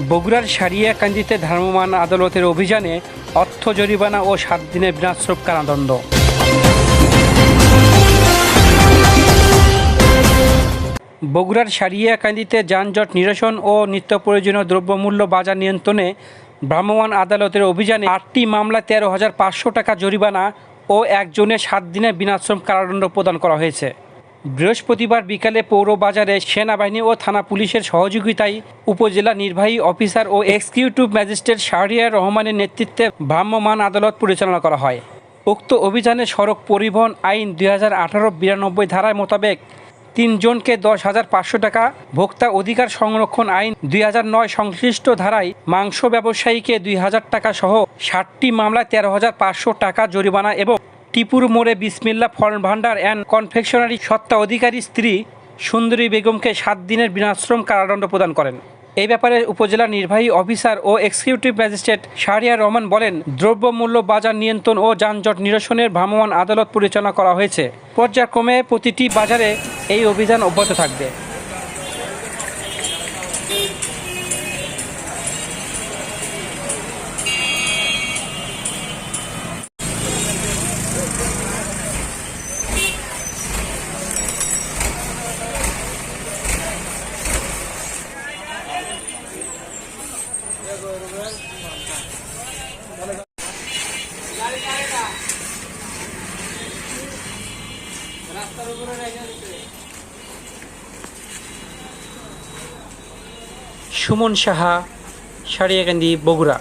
বগুড়ার সারিয়াকান্দিতে ধর্মমান আদালতের অভিযানে অর্থ জরিমানা ও সাত দিনের বিনাশ্রম কারাদণ্ড বগুড়ার সারিয়াকান্দিতে যানজট নিরসন ও নিত্য প্রয়োজনীয় দ্রব্যমূল্য বাজার নিয়ন্ত্রণে ভ্রাম্যমাণ আদালতের অভিযানে আটটি মামলা তেরো হাজার পাঁচশো টাকা জরিমানা ও একজনের সাত দিনের বিনাশ্রম কারাদণ্ড প্রদান করা হয়েছে। বৃহস্পতিবার বিকালে পৌর বাজারে সেনাবাহিনী ও থানা পুলিশের সহযোগিতায় উপজেলা নির্বাহী অফিসার ও এক্সিকিউটিভ ম্যাজিস্ট্রেট শাহরিয়ার রহমানের নেতৃত্বে ভ্রাম্যমাণ আদালত পরিচালনা করা হয়। উক্ত অভিযানে সড়ক পরিবহন আইন দুই হাজার আঠারো বিরানব্বই ধারায় মোতাবেক তিনজনকে দশ হাজার পাঁচশো টাকা, ভোক্তা অধিকার সংরক্ষণ আইন দুই হাজার নয় সংশ্লিষ্ট ধারায় মাংস ব্যবসায়ীকে দুই হাজার টাকা সহ ষাটটি মামলায় তেরো হাজার পাঁচশো টাকা জরিমানা এবং টিপুর মোড়ে বিসমিল্লা ফল ভান্ডার অ্যান্ড কনফেকশনারি সত্তা অধিকারী স্ত্রী সুন্দরী বেগমকে সাত দিনের বিনাশ্রম কারাদণ্ড প্রদান করেন। এই ব্যাপারে উপজেলা নির্বাহী অফিসার ও এক্সিকিউটিভ ম্যাজিস্ট্রেট শাহরিয়ার রহমান বলেন, দ্রব্যমূল্য বাজার নিয়ন্ত্রণ ও যানজট নিরসনের ভ্রাম্যমাণ আদালত পরিচালনা করা হয়েছে। পর্যায়ক্রমে প্রতিটি বাজারে এই অভিযান অব্যাহত থাকবে। সুমন সাহা সারিয়াকান্দি বগুড়া।